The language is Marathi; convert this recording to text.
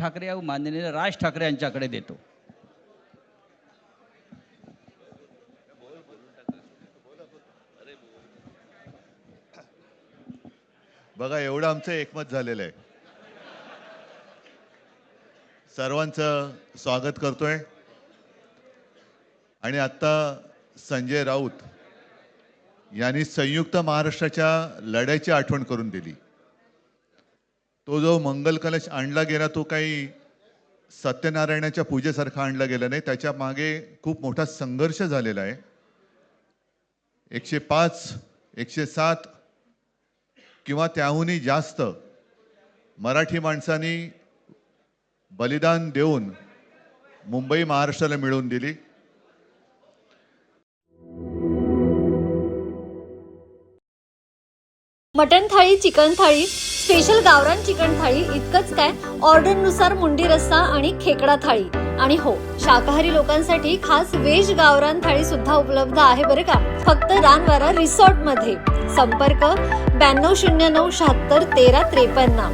ठाकरे माननीय राज ठाकरे यांच्याकडे देतो. बघा एवढं आमचं एकमत झालेलं आहे. सर्वांचं स्वागत करतोय. आणि आत्ता संजय राऊत यांनी संयुक्त महाराष्ट्राच्या लढ्याची आठवण करून दिली. तो जो मंगल कलश आणला गेला तो काही सत्यनारायणाच्या पूजेसारखा आणला गेला नाही. त्याच्यामागे खूप मोठा संघर्ष झालेला आहे. एकशे पाच एकशे सात किंवा त्याहूनही जास्त मराठी माणसांनी बलिदान देऊन मुंबई महाराष्ट्राला मिळवून दिली. मटन थाळी चिकन थाळी स्पेशल गावरान चिकन थाळी इतकंच काय? ऑर्डरनुसार मुंडी रस्सा आणि खेकडा थाळी. आणि हो शाकाहारी लोकांसाठी खास वेज गावरान थाळी सुद्धा उपलब्ध आहे बरं का? फक्त रानवारा रिसॉर्टमध्ये संपर्क ब्याण्णव शून्य नऊ शहात्तर तेरा त्रेपन्न.